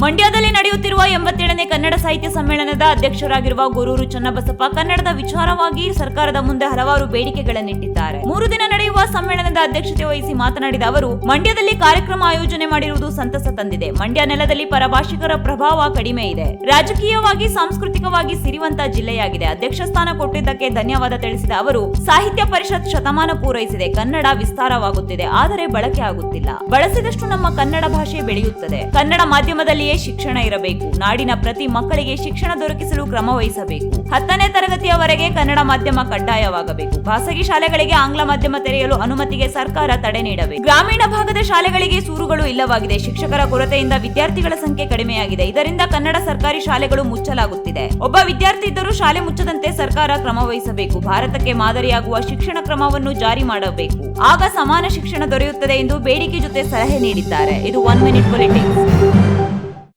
ಮಂಡ್ಯದಲ್ಲಿ ನಡೆಯುತ್ತಿರುವ ಎಂಬತ್ತೇಳನೇ ಕನ್ನಡ ಸಾಹಿತ್ಯ ಸಮ್ಮೇಳನದ ಅಧ್ಯಕ್ಷರಾಗಿರುವ ಗುರೂರು ಚನ್ನಬಸಪ್ಪ ಕನ್ನಡದ ವಿಚಾರವಾಗಿ ಸರ್ಕಾರದ ಮುಂದೆ ಹಲವಾರು ಬೇಡಿಕೆಗಳನ್ನಿಟ್ಟಿದ್ದಾರೆ. ಮೂರು ದಿನ ನಡೆಯುವ ಸಮ್ಮೇಳನದ ಅಧ್ಯಕ್ಷತೆ ವಹಿಸಿ ಮಾತನಾಡಿದ ಅವರು, ಮಂಡ್ಯದಲ್ಲಿ ಕಾರ್ಯಕ್ರಮ ಆಯೋಜನೆ ಮಾಡಿರುವುದು ಸಂತಸ ತಂದಿದೆ. ಮಂಡ್ಯ ನೆಲದಲ್ಲಿ ಪರಭಾಷಿಕರ ಪ್ರಭಾವ ಕಡಿಮೆ ಇದೆ. ರಾಜಕೀಯವಾಗಿ, ಸಾಂಸ್ಕೃತಿಕವಾಗಿ ಸಿರಿವಂತ ಜಿಲ್ಲೆಯಾಗಿದೆ. ಅಧ್ಯಕ್ಷ ಸ್ಥಾನ ಕೊಟ್ಟಿದ್ದಕ್ಕೆ ಧನ್ಯವಾದ ತಿಳಿಸಿದ ಅವರು, ಸಾಹಿತ್ಯ ಪರಿಷತ್ ಶತಮಾನ ಪೂರೈಸಿದೆ. ಕನ್ನಡ ವಿಸ್ತಾರವಾಗುತ್ತಿದೆ. ಆದರೆ ಬಳಕೆ ಆಗುತ್ತಿಲ್ಲ. ಬಳಸಿದಷ್ಟು ನಮ್ಮ ಕನ್ನಡ ಭಾಷೆ ಬೆಳೆಯುತ್ತದೆ. ಕನ್ನಡ ಮಾಧ್ಯಮದಲ್ಲಿಯೇ ಶಿಕ್ಷಣ ಇರಬೇಕು. ನಾಡಿನ ಪ್ರತಿ ಮಕ್ಕಳಿಗೆ ಶಿಕ್ಷಣ ದೊರಕಿಸಲು ಕ್ರಮ ವಹಿಸಬೇಕು. ಹತ್ತನೇ ತರಗತಿಯವರೆಗೆ ಕನ್ನಡ ಮಾಧ್ಯಮ ಕಡ್ಡಾಯವಾಗಬೇಕು. ಖಾಸಗಿ ಶಾಲೆಗಳಿಗೆ ಆಂಗ್ಲ ಮಾಧ್ಯಮ ತೆರೆಯಲು ಅನುಮತಿಗೆ ಸರ್ಕಾರ ತಡೆ ನೀಡಬೇಕು. ಗ್ರಾಮೀಣ ಭಾಗದ ಶಾಲೆಗಳಿಗೆ ಸೂರುಗಳು ಇಲ್ಲವಾಗಿದೆ. ಶಿಕ್ಷಕರ ಕೊರತೆಯಿಂದ ವಿದ್ಯಾರ್ಥಿಗಳ ಸಂಖ್ಯೆ ಕಡಿಮೆಯಾಗಿದೆ. ಇದರಿಂದ ಕನ್ನಡ ಸರ್ಕಾರಿ ಶಾಲೆಗಳು ಮುಚ್ಚಲಾಗುತ್ತಿದೆ. ಒಬ್ಬ ವಿದ್ಯಾರ್ಥಿ ಇದ್ದರೂ ಶಾಲೆ ಮುಚ್ಚದಂತೆ ಸರ್ಕಾರ ಕ್ರಮ ವಹಿಸಬೇಕು. ಭಾರತಕ್ಕೆ ಮಾದರಿಯಾಗುವ ಶಿಕ್ಷಣ ಕ್ರಮವನ್ನು ಜಾರಿ ಮಾಡಬೇಕು. ಆಗ ಸಮಾನ ಶಿಕ್ಷಣ ದೊರೆಯುತ್ತದೆ ಎಂದು ಬೇಡಿಕೆ ಜೊತೆ ಸಲಹೆ ನೀಡಿದ್ದಾರೆ. ಇದು ಒನ್ ಮಿನಿಟ್ ಪೊಲಿಟಿಕ್ಸ್